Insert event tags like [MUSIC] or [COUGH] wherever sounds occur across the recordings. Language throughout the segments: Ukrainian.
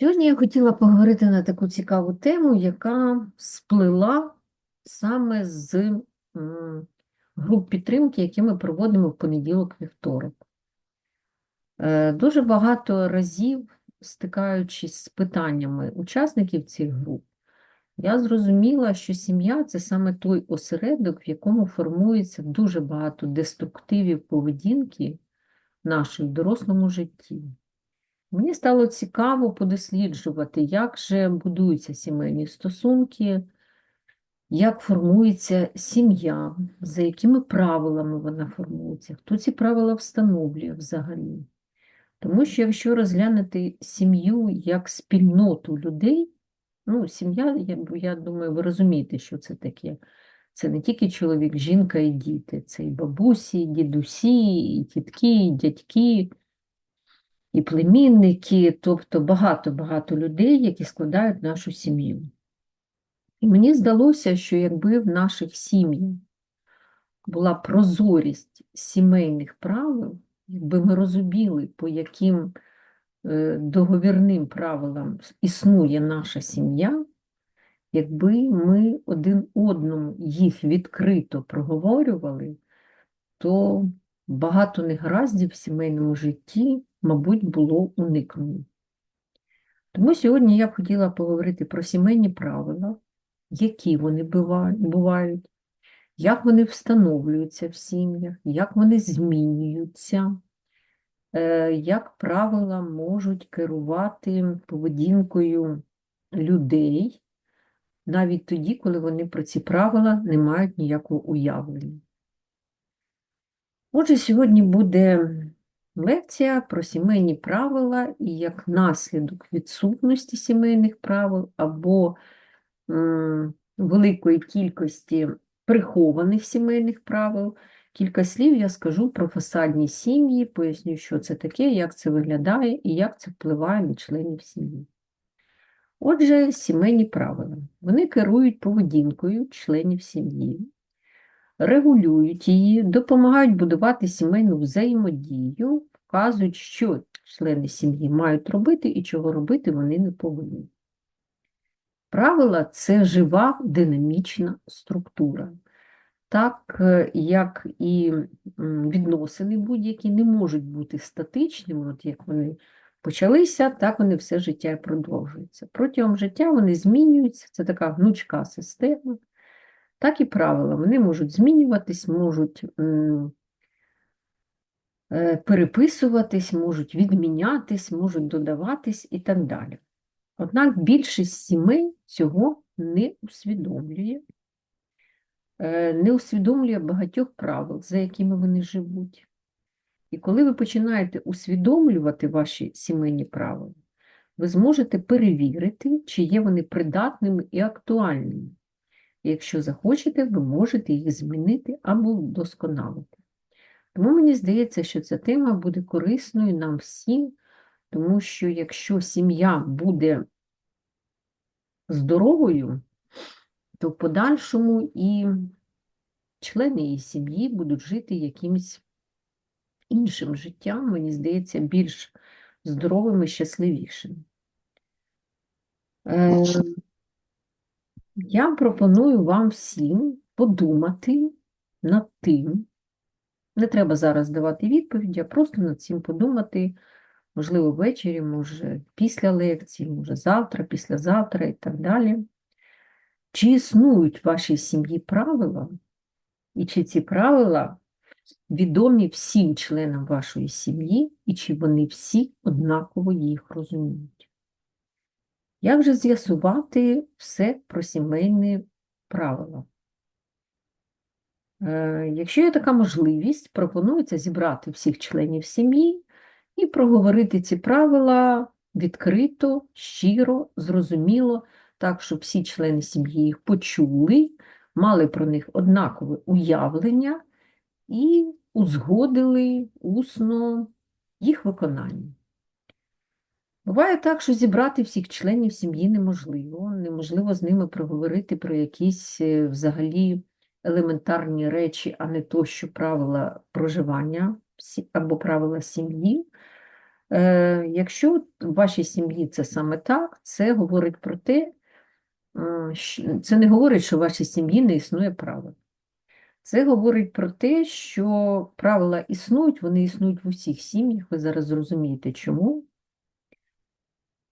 Сьогодні я хотіла поговорити на таку цікаву тему, яка сплила саме з груп підтримки, які ми проводимо в понеділок-вівторок. Е, Дуже багато разів, стикаючись з питаннями учасників цих груп, я зрозуміла, що сім'я це саме той осередок, в якому формується дуже багато деструктивів поведінки нашої в дорослому житті. Мені стало цікаво подосліджувати, як же будуються сімейні стосунки, як формується сім'я, за якими правилами вона формується, хто ці правила встановлює взагалі. Тому що якщо розглянути сім'ю як спільноту людей, ну, сім'я, я, я думаю, ви розумієте, що це таке. Це не тільки чоловік, жінка і діти, це і бабусі, і дідусі, і тітки, і дядьки і племінники, тобто багато-багато людей, які складають нашу сім'ю. І мені здалося, що якби в наших сім'ях була прозорість сімейних правил, якби ми розуміли, по яким е, договірним правилам існує наша сім'я, якби ми один одному їх відкрито проговорювали, то багато негараздів в сімейному житті мабуть, було уникнено. Тому сьогодні я б хотіла поговорити про сімейні правила, які вони бувають, як вони встановлюються в сім'ях, як вони змінюються, е, як правила можуть керувати поведінкою людей, навіть тоді, коли вони про ці правила не мають ніякого уявлення. Отже, сьогодні буде Лекція про сімейні правила і як наслідок відсутності сімейних правил або великої кількості прихованих сімейних правил. Кілька слів я скажу про фасадні сім'ї, поясню, що це таке, як це виглядає і як це впливає на членів сім'ї. Отже, сімейні правила. Вони керують поведінкою членів сім'ї, регулюють її, допомагають будувати сімейну взаємодію, вказують, що члени сім'ї мають робити і чого робити вони не повинні. Правила це жива динамічна структура. Так е, як і відносини будь-які не можуть бути статичними, от як вони почалися, так вони все життя продовжуються. Протягом життя вони змінюються, це така гнучка система так і правила. Вони можуть змінюватись, можуть е, переписуватись, можуть відмінятись, можуть додаватись і так далі. Однак більшість сімей цього не усвідомлює, е, не усвідомлює багатьох правил, за якими вони живуть. І коли ви починаєте усвідомлювати ваші сімейні правила, ви зможете перевірити, чи є вони придатними і актуальними. Якщо захочете, ви можете їх змінити або вдосконалити. Тому мені здається, що ця тема буде корисною нам всім, тому що якщо сім'я буде здоровою, то в подальшому і члени її сім'ї будуть жити якимось іншим життям, мені здається, більш здоровим і щасливішим. Е, я пропоную вам всім подумати над тим, не треба зараз давати відповіді, а просто над цим подумати, можливо, ввечері, може, після лекції, може, завтра, післязавтра і так далі. Чи існують в вашій сім'ї правила, і чи ці правила відомі всім членам вашої сім'ї, і чи вони всі однаково їх розуміють? Як же з'ясувати все про сімейні правила? Е, якщо є така можливість, пропонується зібрати всіх членів сім'ї і проговорити ці правила відкрито, щиро, зрозуміло, так, щоб всі члени сім'ї їх почули, мали про них однакове уявлення і узгодили усно їх виконання. Буває так, що зібрати всіх членів сім'ї неможливо, неможливо з ними проговорити про якісь е, взагалі елементарні речі, а не то, що правила проживання або правила сім'ї. Е, Якщо в вашій сім'ї це саме так, це говорить про те, м, щ- це не говорить, що в вашій сім'ї не існує правил. Це говорить про те, що правила існують, вони існують в усіх сім'ях, ви зараз зрозумієте чому.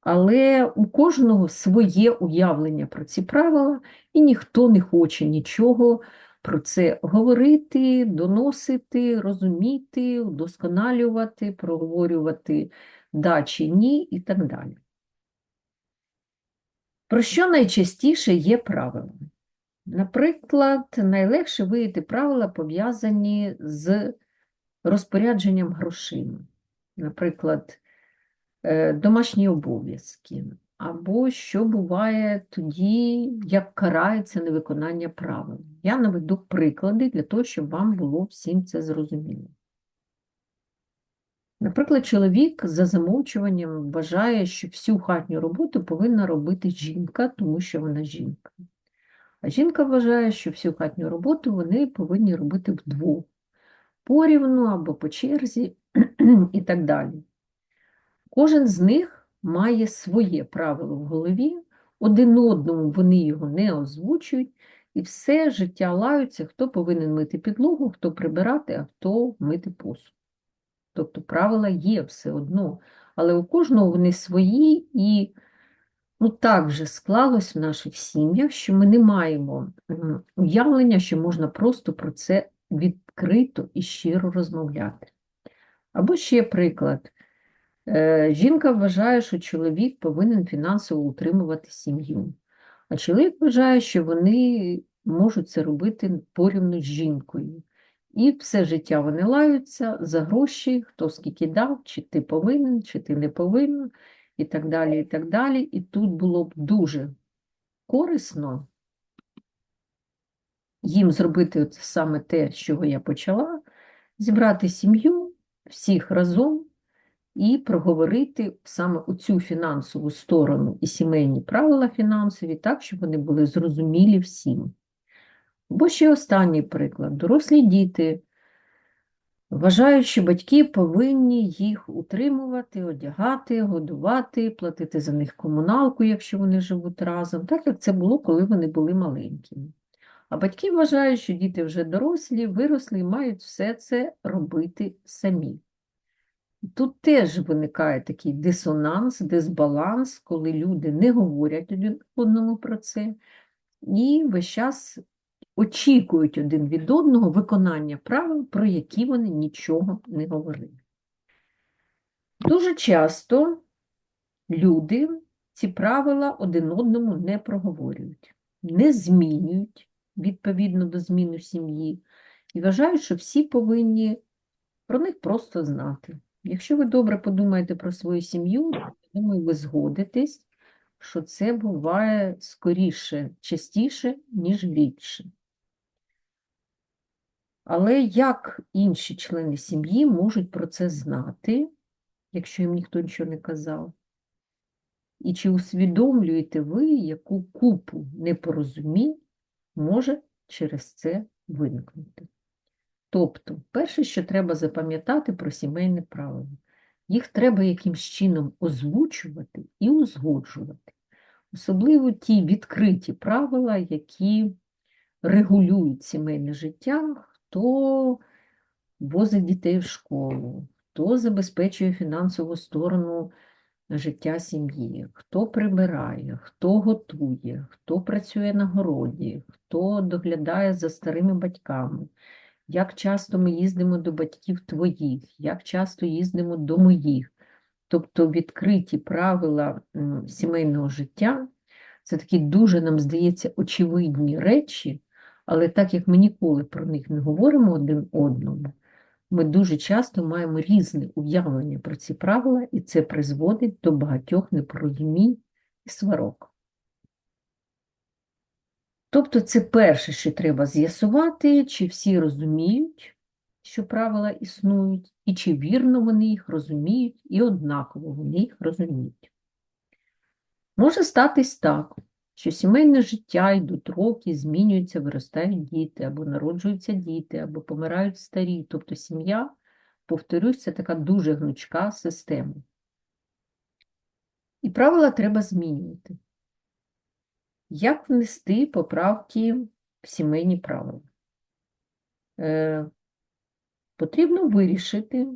Але у кожного своє уявлення про ці правила, і ніхто не хоче нічого про це говорити, доносити, розуміти, удосконалювати, проговорювати да чи ні і так далі. Про що найчастіше є правила? Наприклад, найлегше виявити правила пов'язані з розпорядженням грошима. Наприклад, домашні обов'язки, або що буває тоді, як карається невиконання правил. Я наведу приклади для того, щоб вам було всім це зрозуміло. Наприклад, чоловік за замовчуванням вважає, що всю хатню роботу повинна робити жінка, тому що вона жінка. А жінка вважає, що всю хатню роботу вони повинні робити вдвох, порівну або по черзі [CLEARS THROAT] і так далі. Кожен з них має своє правило в голові, один одному вони його не озвучують, і все життя лаються, хто повинен мити підлогу, хто прибирати, а хто мити посуд. Тобто правила є все одно, але у кожного вони свої, і ну, так вже склалось в наших сім'ях, що ми не маємо уявлення, що можна просто про це відкрито і щиро розмовляти. Або ще приклад. Е, Жінка вважає, що чоловік повинен фінансово утримувати сім'ю, а чоловік вважає, що вони можуть це робити порівну з жінкою. І все життя вони лаються за гроші, хто скільки дав, чи ти повинен, чи ти не повинен, і так далі, і так далі. І тут було б дуже корисно їм зробити саме те, з чого я почала, зібрати сім'ю всіх разом і проговорити саме у цю фінансову сторону і сімейні правила фінансові, так, щоб вони були зрозумілі всім. Бо ще останній приклад. Дорослі діти вважають, що батьки повинні їх утримувати, одягати, годувати, платити за них комуналку, якщо вони живуть разом, так як це було, коли вони були маленькими. А батьки вважають, що діти вже дорослі, виросли і мають все це робити самі. Тут теж виникає такий дисонанс, дисбаланс, коли люди не говорять один одному про це, і весь час очікують один від одного виконання правил, про які вони нічого не говорили. Дуже часто люди ці правила один одному не проговорюють, не змінюють відповідно до зміни сім'ї і вважають, що всі повинні про них просто знати. Якщо ви добре подумаєте про свою сім'ю, думаю, ви згодитесь, що це буває скоріше, частіше, ніж рідше. Але як інші члени сім'ї можуть про це знати, якщо їм ніхто нічого не казав? І чи усвідомлюєте ви, яку купу непорозумінь може через це виникнути? Тобто, перше, що треба запам'ятати про сімейне правило, їх треба якимсь чином озвучувати і узгоджувати. Особливо ті відкриті правила, які регулюють сімейне життя, хто возить дітей в школу, хто забезпечує фінансову сторону життя сім'ї, хто прибирає, хто готує, хто працює на городі, хто доглядає за старими батьками як часто ми їздимо до батьків твоїх, як часто їздимо до моїх. Тобто відкриті правила сімейного життя це такі дуже, нам здається, очевидні речі, але так як ми ніколи про них не говоримо один одному, ми дуже часто маємо різне уявлення про ці правила, і це призводить до багатьох непорозумінь і сварок. Тобто це перше, що треба з'ясувати, чи всі розуміють, що правила існують, і чи вірно вони їх розуміють, і однаково вони їх розуміють. Може статись так, що сімейне життя йдуть роки, змінюються, виростають діти, або народжуються діти, або помирають старі, тобто сім'я повторюсь, це така дуже гнучка система. І правила треба змінювати. Як внести поправки в сімейні правила? Е, потрібно вирішити,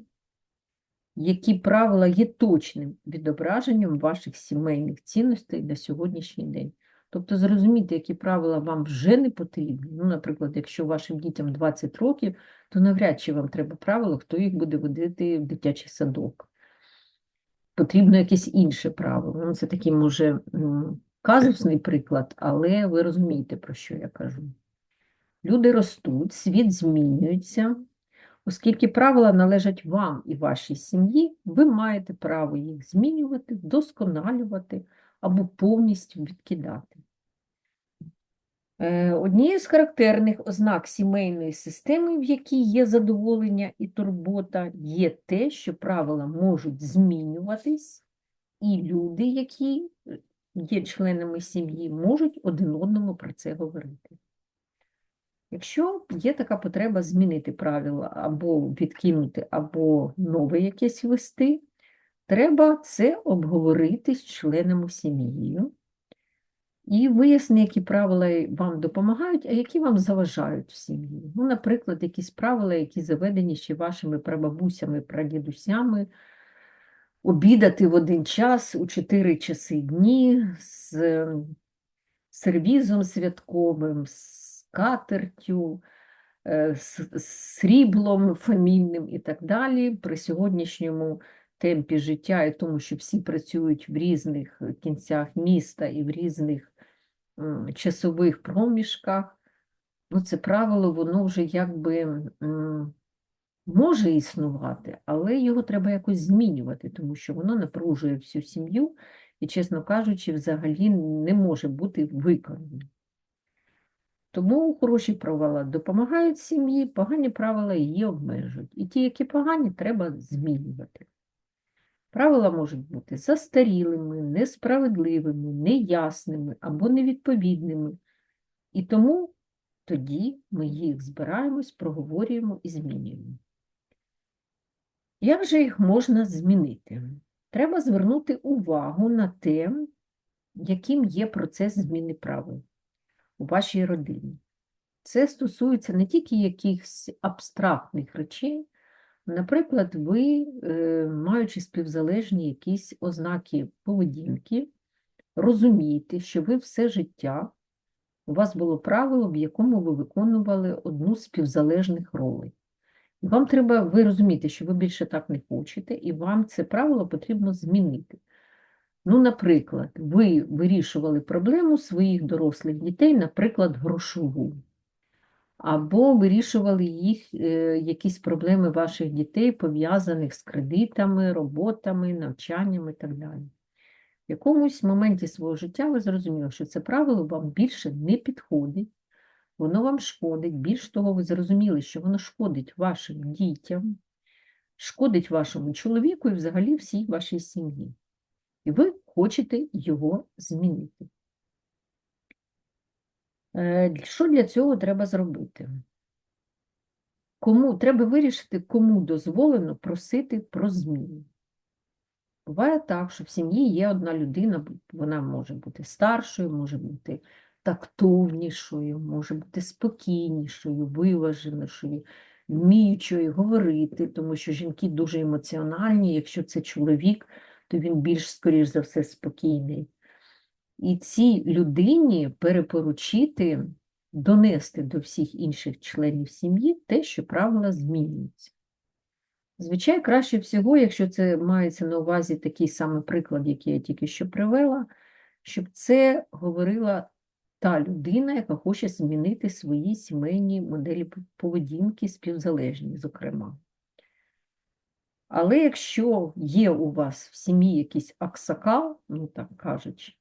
які правила є точним відображенням ваших сімейних цінностей на сьогоднішній день. Тобто зрозуміти, які правила вам вже не потрібні. Ну, наприклад, якщо вашим дітям 20 років, то навряд чи вам треба правила, хто їх буде водити в дитячий садок. Потрібно якесь інше правило. Ну, це такий, може, казусний приклад, але ви розумієте, про що я кажу. Люди ростуть, світ змінюється. Оскільки правила належать вам і вашій сім'ї, ви маєте право їх змінювати, вдосконалювати або повністю відкидати. Е, Однією з характерних ознак сімейної системи, в якій є задоволення і турбота, є те, що правила можуть змінюватись, і люди, які є членами сім'ї, можуть один одному про це говорити. Якщо є така потреба змінити правила або відкинути, або нове якесь ввести, треба це обговорити з членами сім'ї і вияснити, які правила вам допомагають, а які вам заважають в сім'ї. Ну, наприклад, якісь правила, які заведені ще вашими прабабусями, прадідусями, обідати в один час у чотири часи дні з сервізом святковим, з скатертю, е, з сріблом фамільним і так далі. При сьогоднішньому темпі життя і тому, що всі працюють в різних кінцях міста і в різних часових проміжках, ну, це правило, воно вже якби може існувати, але його треба якось змінювати, тому що воно напружує всю сім'ю і, чесно кажучи, взагалі не може бути виконаним. Тому хороші правила допомагають сім'ї, погані правила її обмежують. І ті, які погані, треба змінювати. Правила можуть бути застарілими, несправедливими, неясними або невідповідними. І тому тоді ми їх збираємось, проговорюємо і змінюємо. Як же їх можна змінити? Треба звернути увагу на те, яким є процес зміни правил у вашій родині. Це стосується не тільки якихось абстрактних речей, наприклад, ви, е, маючи співзалежні якісь ознаки поведінки, розумієте, що ви все життя, у вас було правило, в якому ви виконували одну з співзалежних ролей. Вам треба, ви розумієте, що ви більше так не хочете, і вам це правило потрібно змінити. Ну, наприклад, ви вирішували проблему своїх дорослих дітей, наприклад, грошову, або вирішували їх е, якісь проблеми ваших дітей, пов'язаних з кредитами, роботами, навчанням і так далі. В якомусь моменті свого життя ви зрозуміли, що це правило вам більше не підходить, воно вам шкодить. Більш того, ви зрозуміли, що воно шкодить вашим дітям, шкодить вашому чоловіку і взагалі всій вашій сім'ї і ви хочете його змінити. Е, що для цього треба зробити? Кому Треба вирішити, кому дозволено просити про зміну. Буває так, що в сім'ї є одна людина, вона може бути старшою, може бути тактовнішою, може бути спокійнішою, виваженішою, вміючою говорити, тому що жінки дуже емоціональні, якщо це чоловік, то він більш, скоріш за все, спокійний. І цій людині перепоручити, донести до всіх інших членів сім'ї те, що правила змінюються. Звичайно, краще всього, якщо це мається на увазі такий самий приклад, який я тільки що привела, щоб це говорила та людина, яка хоче змінити свої сімейні моделі поведінки, співзалежні, зокрема. Але якщо є у вас в сім'ї якийсь аксакал, ну так кажучи,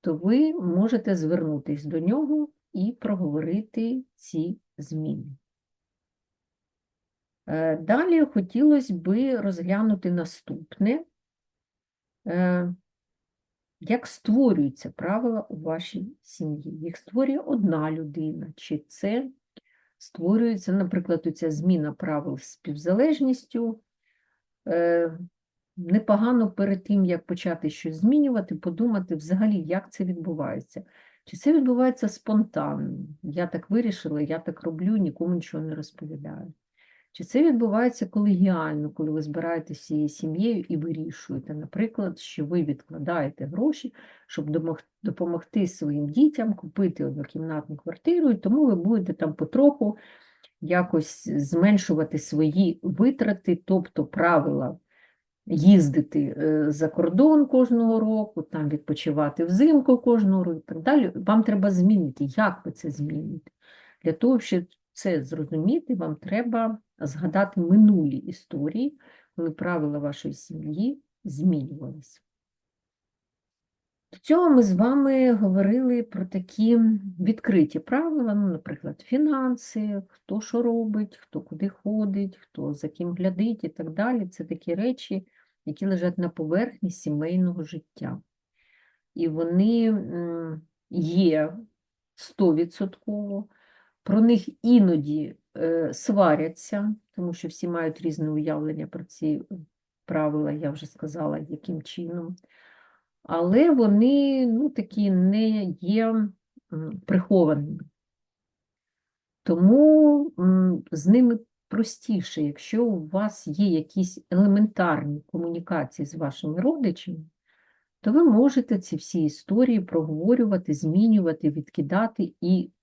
то ви можете звернутися до нього і проговорити ці зміни. Е, далі хотілося би розглянути наступне, е, як створюються правила у вашій сім'ї. Їх створює одна людина, чи це створюється, наприклад, оця зміна правил співзалежністю. Е, Непогано перед тим, як почати щось змінювати, подумати взагалі, як це відбувається. Чи це відбувається спонтанно? Я так вирішила, я так роблю, нікому нічого не розповідаю. Чи це відбувається колегіально, коли ви збираєтеся всією сім'єю і вирішуєте, наприклад, що ви відкладаєте гроші, щоб допомогти своїм дітям купити однокімнатну квартиру, і тому ви будете там потроху якось зменшувати свої витрати, тобто правила їздити е, за кордон кожного року, там відпочивати взимку кожного року і так далі. Вам треба змінити. Як ви це зміните? Для того, щоб це зрозуміти, вам треба згадати минулі історії, коли правила вашої сім'ї змінювалися. До цього ми з вами говорили про такі відкриті правила, ну, наприклад, фінанси, хто що робить, хто куди ходить, хто за ким глядить і так далі. Це такі речі, які лежать на поверхні сімейного життя. І вони є стовідсотково, про них іноді е, сваряться, тому що всі мають різне уявлення про ці правила, я вже сказала, яким чином. Але вони ну, такі не є прихованими. Тому з ними простіше, якщо у вас є якісь елементарні комунікації з вашими родичами, то ви можете ці всі історії проговорювати, змінювати, відкидати і е,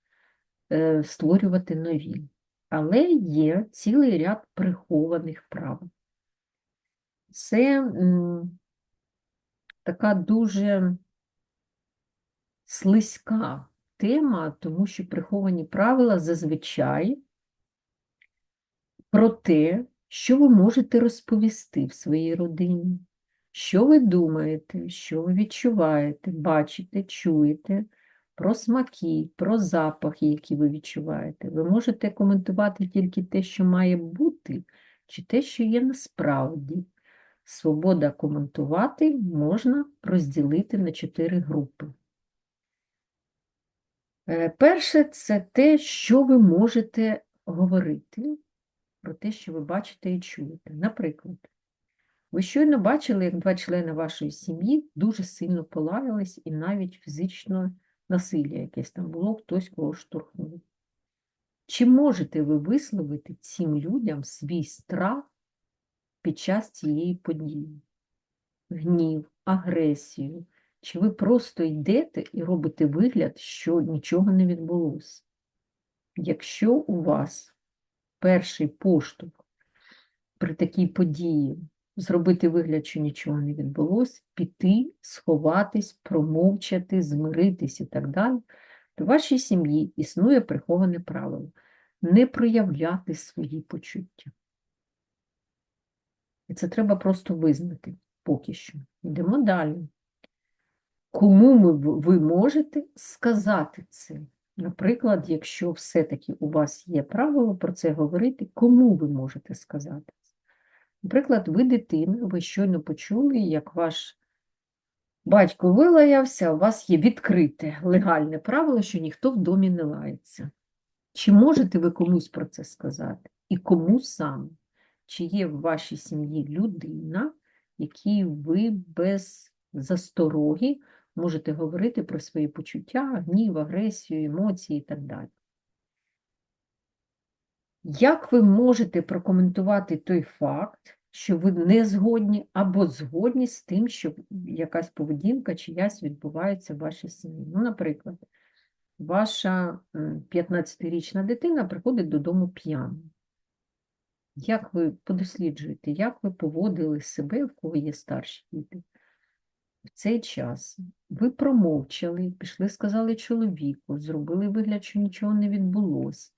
створювати нові. Але є цілий ряд прихованих правил. Це така дуже слизька тема, тому що приховані правила зазвичай про те, що ви можете розповісти в своїй родині, що ви думаєте, що ви відчуваєте, бачите, чуєте, про смаки, про запахи, які ви відчуваєте. Ви можете коментувати тільки те, що має бути, чи те, що є насправді. Свобода коментувати можна розділити на чотири групи. Е, Перше це те, що ви можете говорити про те, що ви бачите і чуєте. Наприклад, ви щойно бачили, як два члени вашої сім'ї дуже сильно полаялись і навіть фізично насилля якесь там було, хтось кого штурхнув. Чи можете ви висловити цим людям свій страх під час цієї події? Гнів, агресію? Чи ви просто йдете і робите вигляд, що нічого не відбулося? Якщо у вас перший поштовх при такій події зробити вигляд, що нічого не відбулося, піти, сховатись, промовчати, змиритись і так далі, то вашій сім'ї існує приховане правило не проявляти свої почуття. І це треба просто визнати поки що. Йдемо далі. Кому ми, ви можете сказати це? Наприклад, якщо все-таки у вас є правило про це говорити, кому ви можете сказати це? Наприклад, ви дитина, ви щойно почули, як ваш батько вилаявся, у вас є відкрите легальне правило, що ніхто в домі не лається. Чи можете ви комусь про це сказати? І кому саме? Чи є в вашій сім'ї людина, якій ви без застороги можете говорити про свої почуття, гнів, агресію, емоції і так далі? Як ви можете прокоментувати той факт, що ви не згодні або згодні з тим, що якась поведінка чиясь відбувається в вашій сім'ї? Ну, наприклад, ваша 15-річна дитина приходить додому п'яна. Як ви подосліджуєте, як ви поводили себе, в кого є старші діти? В цей час ви промовчали, пішли, сказали чоловіку, зробили вигляд, що нічого не відбулося.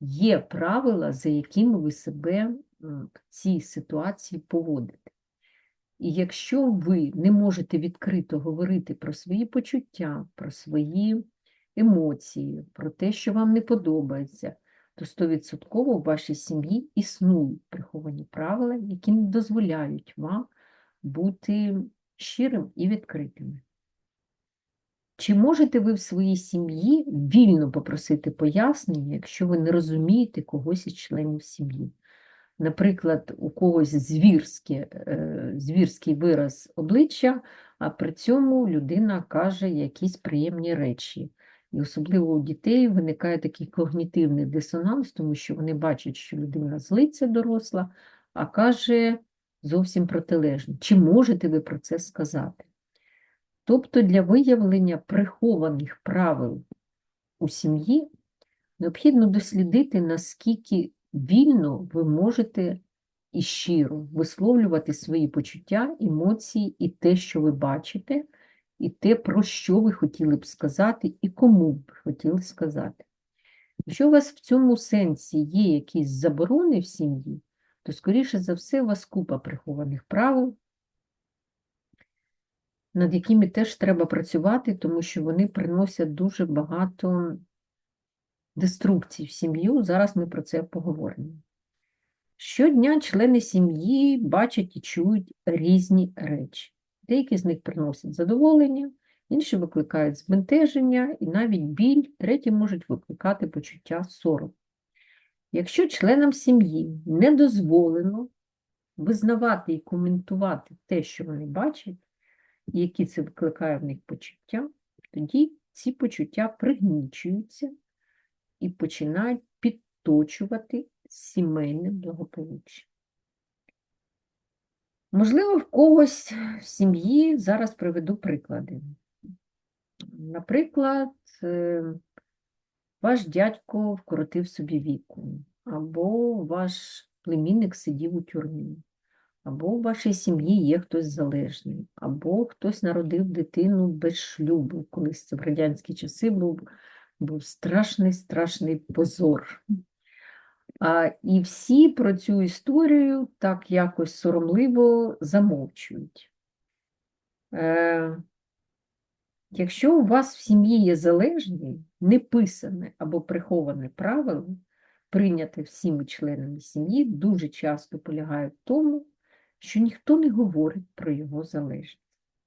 Є правила, за якими ви себе в цій ситуації поводите. І якщо ви не можете відкрито говорити про свої почуття, про свої емоції, про те, що вам не подобається, то 100% в вашій сім'ї існують приховані правила, які не дозволяють вам бути щирим і відкритими. Чи можете ви в своїй сім'ї вільно попросити пояснення, якщо ви не розумієте когось із членів сім'ї? Наприклад, у когось звірське, е, звірський вираз обличчя, а при цьому людина каже якісь приємні речі. І особливо у дітей виникає такий когнітивний дисонанс, тому що вони бачать, що людина злиться доросла, а каже зовсім протилежно. Чи можете ви про це сказати? Тобто для виявлення прихованих правил у сім'ї необхідно дослідити, наскільки вільно ви можете і щиро висловлювати свої почуття, емоції і те, що ви бачите, і те, про що ви хотіли б сказати, і кому б хотіли сказати. Якщо у вас в цьому сенсі є якісь заборони в сім'ї, то, скоріше за все, у вас купа прихованих правил, над якими теж треба працювати, тому що вони приносять дуже багато деструкцій в сім'ю. Зараз ми про це поговоримо. Щодня члени сім'ї бачать і чують різні речі. Деякі з них приносять задоволення, інші викликають збентеження і навіть біль, треті можуть викликати почуття сорому. Якщо членам сім'ї не дозволено визнавати і коментувати те, що вони бачать, і які це викликає в них почуття, тоді ці почуття пригнічуються і починають підточувати сімейне благополуччя. Можливо, в когось в сім'ї зараз приведу приклади. Наприклад, е, ваш дядько вкоротив собі віку, або ваш племінник сидів у тюрмі, або в вашій сім'ї є хтось залежний, або хтось народив дитину без шлюбу. Колись це в радянські часи був, був страшний, страшний позор. А, І всі про цю історію так якось соромливо замовчують. Е, Якщо у вас в сім'ї є залежний, неписане або приховане правило, прийняте всіми членами сім'ї, дуже часто полягає в тому, що ніхто не говорить про його залежність.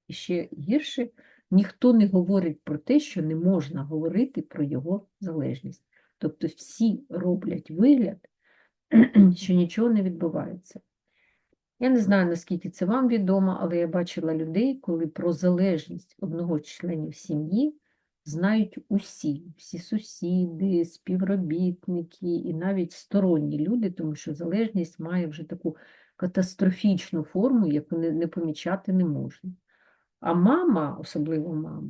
І ще гірше, ніхто не говорить про те, що не можна говорити про його залежність. Тобто всі роблять вигляд, [CLEARS THROAT] що нічого не відбувається. Я не знаю, наскільки це вам відомо, але я бачила людей, коли про залежність одного з членів сім'ї знають усі, всі сусіди, співробітники і навіть сторонні люди, тому що залежність має вже таку катастрофічну форму, яку не, помічати не можна. А мама, особливо мама,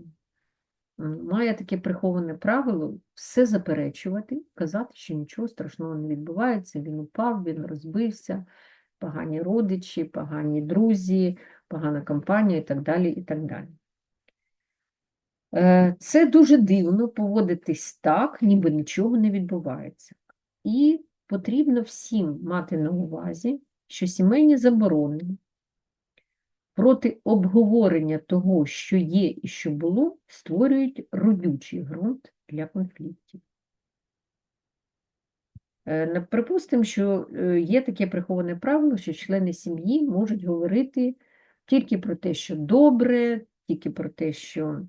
має таке приховане правило все заперечувати, казати, що нічого страшного не відбувається, він упав, він розбився, погані родичі, погані друзі, погана компанія і так далі. і так далі. Е, це дуже дивно поводитись так, ніби нічого не відбувається. І потрібно всім мати на увазі, що сімейні заборони проти обговорення того, що є і що було, створюють родючий ґрунт для конфліктів. Е, припустимо, що е, є таке приховане правило, що члени сім'ї можуть говорити тільки про те, що добре, тільки про те, що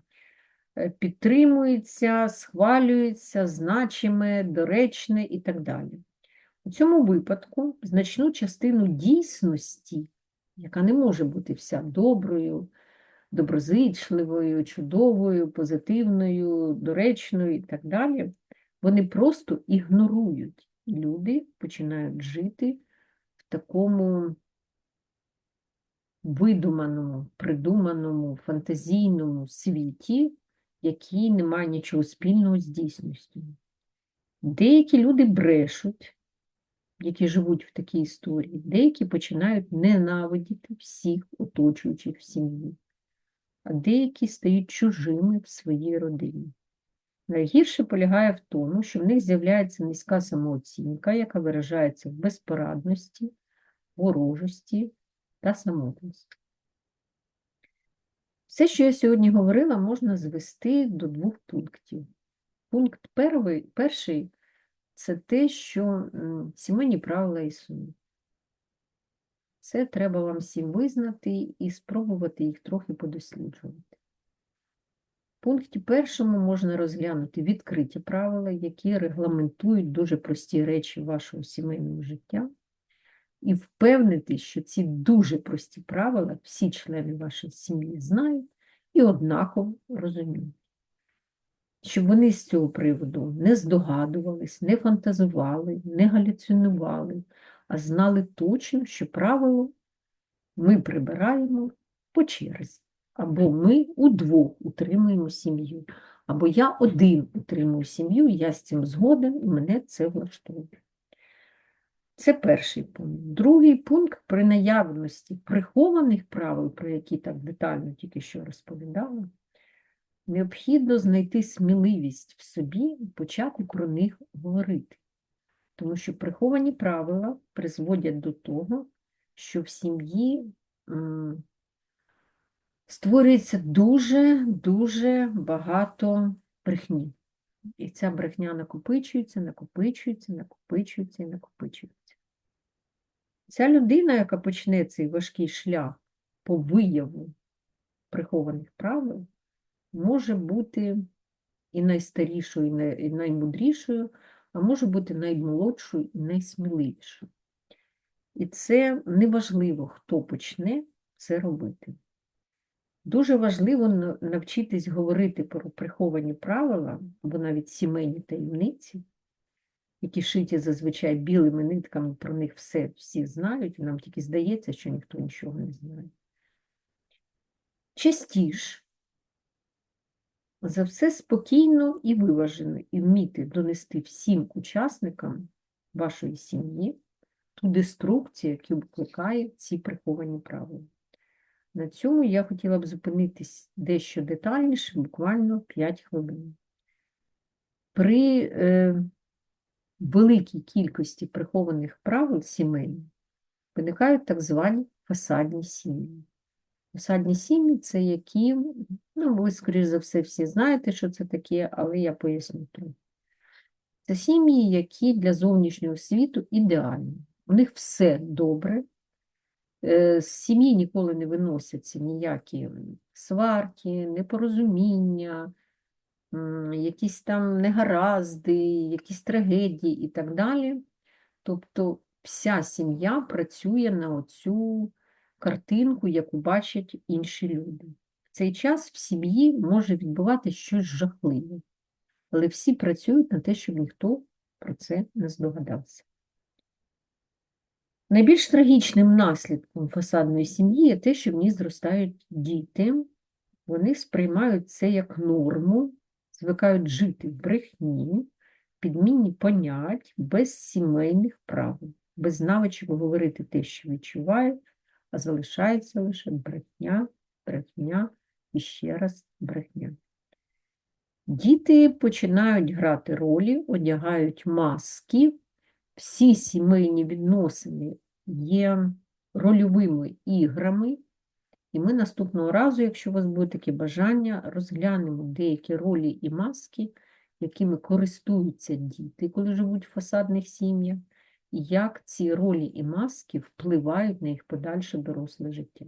е, підтримується, схвалюється, значиме, доречне і так далі. У цьому випадку значну частину дійсності, яка не може бути вся доброю, доброзичливою, чудовою, позитивною, доречною і так далі, вони просто ігнорують. Люди починають жити в такому видуманому, придуманому, фантазійному світі, який не має нічого спільного з дійсністю. Деякі люди брешуть, які живуть в такій історії, деякі починають ненавидіти всіх оточуючих в сім'ї, а деякі стають чужими в своїй родині. Найгірше полягає в тому, що в них з'являється низька самооцінка, яка виражається в безпорадності, ворожості та самотності. Все, що я сьогодні говорила, можна звести до двох пунктів. Пункт перший це те, що сімейні правила існують. Це треба вам всім визнати і спробувати їх трохи подосліджувати. В пункті першому можна розглянути відкриті правила, які регламентують дуже прості речі вашого сімейного життя, і впевнити, що ці дуже прості правила всі члени вашої сім'ї знають і однаково розуміють. Щоб вони з цього приводу не здогадувались, не фантазували, не галюцинували, а знали точно, що правило ми прибираємо по черзі. Або ми удвох утримуємо сім'ю, або я один утримую сім'ю, я з цим згоден, і мене це влаштовує. Це перший пункт. Другий пункт при наявності прихованих правил, про які так детально тільки що розповідала, необхідно знайти сміливість в собі і почати про них говорити. Тому що приховані правила призводять до того, що в сім'ї створюється дуже-дуже багато брехні. І ця брехня накопичується, накопичується, накопичується і накопичується. Ця людина, яка почне цей важкий шлях по вияву прихованих правил, може бути і найстарішою, і наймудрішою, а може бути наймолодшою і найсміливішою. І це неважливо, хто почне це робити. Дуже важливо навчитись говорити про приховані правила або навіть сімейні таємниці, які шиті зазвичай білими нитками, про них все всі знають, і нам тільки здається, що ніхто нічого не знає. Частіше за все спокійно і виважено і вміти донести всім учасникам вашої сім'ї ту деструкцію, яку викликає ці приховані правила. На цьому я хотіла б зупинитись дещо детальніше, буквально 5 хвилин. При е, великій кількості прихованих правил сімейних виникають так звані фасадні сім'ї. Фасадні сім'ї це які, ну, ви, скоріш за все, всі знаєте, що це таке, але я поясню трохи. Це сім'ї, які для зовнішнього світу ідеальні. У них все добре, Е, З сім'ї ніколи не виносяться ніякі сварки, непорозуміння, якісь там негаразди, якісь трагедії і так далі. Тобто вся сім'я працює на оцю картинку, яку бачать інші люди. В цей час в сім'ї може відбуватися щось жахливе, але всі працюють на те, щоб ніхто про це не здогадався. Найбільш трагічним наслідком фасадної сім'ї є те, що в ній зростають діти, вони сприймають це як норму, звикають жити в брехні, підмінні понять, без сімейних правил, без навичок говорити те, що відчувають, а залишається лише брехня, брехня і ще раз брехня. Діти починають грати ролі, одягають маски, всі сімейні відносини є рольовими іграми, і ми наступного разу, якщо у вас буде таке бажання, розглянемо деякі ролі і маски, якими користуються діти, коли живуть в фасадних сім'ях, як ці ролі і маски впливають на їх подальше доросле життя.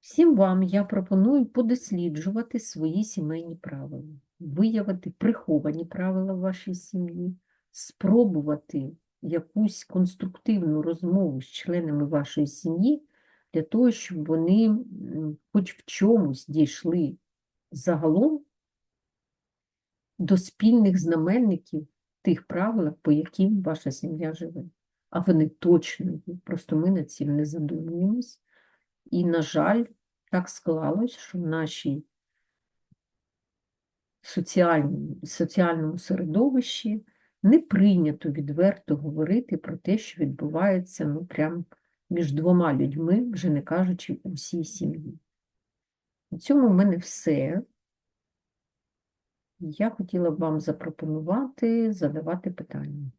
Всім вам я пропоную подосліджувати свої сімейні правила, виявити приховані правила в вашій сім'ї, спробувати якусь конструктивну розмову з членами вашої сім'ї для того, щоб вони хоч в чомусь дійшли загалом до спільних знаменників тих правил, по яким ваша сім'я живе. А вони точно є, просто ми над цим не задумуємось. І, на жаль, так склалось, що в нашій соціальному, середовищі не прийнято відверто говорити про те, що відбувається ну, прям між двома людьми, вже не кажучи у всій сім'ї. На цьому в мене все. Я хотіла б вам запропонувати задавати питання.